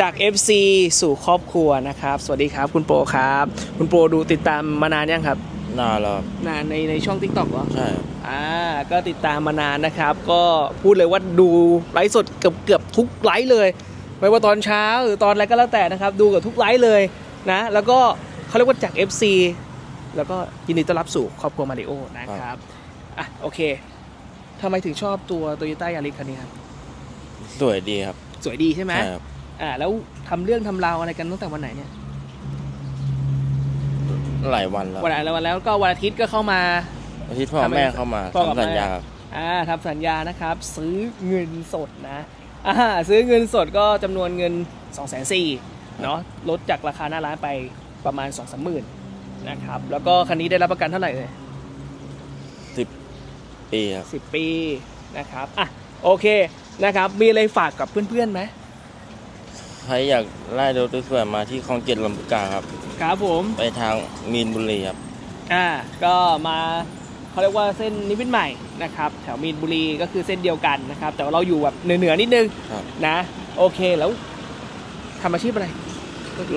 จาก FC สู่ครอบครัวนะครับ สวัสดีครับคุณโปรครับ คุณโปรดูติดตามมานานยังครับนานแล้วครับนานในในช่อง TikTok เหรอ ใช่ครับอ่าก็ติดตามมานานนะครับ ก็พูดเลยว่าดูไลฟ์สดเกือบเกือบทุกไลฟ์เลย ไม่ว่าตอนเช้าหรือตอนอะไรก็แล้วแต่นะครับ ดูกับทุกไลฟ์เลยนะ แล้วก็เขาเรียกว่าจาก FC แล้วก็ยินดีต้อนรับสู่ครอบครัวมาริโอนะครับอะโอเคทำไมถึงชอบตัว Toyota Yaris คันนี้ครับ สวยดีครับ สวยดีใช่ไหม ใช่ครับ อ่าแล้วทำเรื่องทำราวอะไรกันตั้งแต่วันไหนเนี่ย หลายวันแล้ววันไหนแล้ววันแล้วก็วันอาทิตย์ก็เข้ามา อาทิตย์พ่อทำไมแม่เข้ามาพ่อกับทำสัญแม่ ญาครับอ่าทำสัญญานะครับ ซื้อเงินสดนะอ่าซื้อเงินสดก็จำนวนเงิน 2 4 0 0 0เนาะลดจากราคาหน้าร้านไปประมาณ 2 3 0 0 0 0นะครับ แล้วก็คันนี้ได้รับประกันเท่าไหร่เลยสิบปีครับ 10 ปีนะครับ อะ โอเคนะครับ มีอะไรฝากกับเพื่อนๆไหม ใครอยากไล่รถสวยๆมาที่คลองเจ็ดลำพูกาครับ ครับผมไปทางมีนบุรีครับ อ่าก็มาเขาเรียกว่าเส้นนิมิตรใหม่นะครับแถวมีนบุรีก็คือเส้นเดียวกันนะครับ แต่ว่าเราอยู่แบบเหนือๆนิดนึงครับ นะ โอเคแล้วทำอาชีพอะไร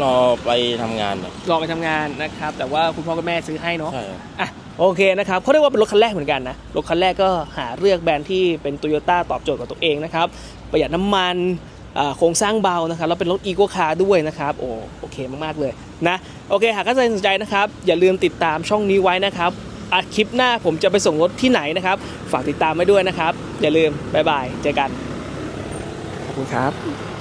รอไปทำงานครับรอไปทำงานนะครับ แต่ว่าคุณพ่อกับแม่ซื้อให้เนาะ ใช่ครับ อะโอเคนะครับเขาเรียกว่าเป็นรถคันแรกเหมือนกันนะ รถคันแรกก็หาเลือกแบรนด์ที่เป็นโตโยต้าตอบโจทย์กับตัวเองนะครับ ประหยัดน้ำมันอ่า โครงสร้างเบานะครับแล้วเป็นรถอีโ c คาร์ด้วยนะครับโอ้โอเคมากๆเลยนะโอเคหากใครสนใจนะครับ อย่าลืมติดตามช่องนี้ไว้นะครับอาคลิปหน้าผมจะไปส่งรถที่ไหนนะครับ ฝากติดตามไว้ด้วยนะครับ อย่าลืมบ๊ายบายเจอกันขอบคุณครับ